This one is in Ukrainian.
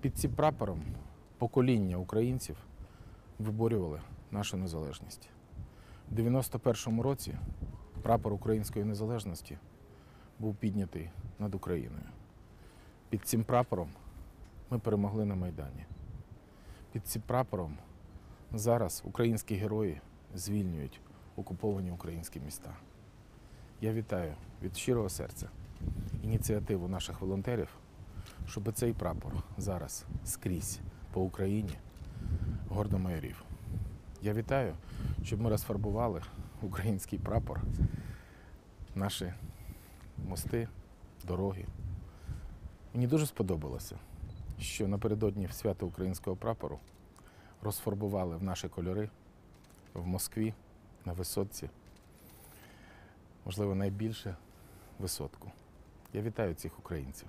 Під цим прапором покоління українців виборювали нашу незалежність. У 91-му році прапор української незалежності був піднятий над Україною. Під цим прапором ми перемогли на Майдані. Під цим прапором зараз українські герої звільнюють окуповані українські міста. Я вітаю від щирого серця ініціативу наших волонтерів, щоб цей прапор зараз скрізь по Україні гордо майорів. Я вітаю, щоб ми розфарбували український прапор, наші мости, дороги. Мені дуже сподобалося, що напередодні свята українського прапору розфарбували в наші кольори в Москві на висотці, можливо, найбільше висотку. Я вітаю цих українців.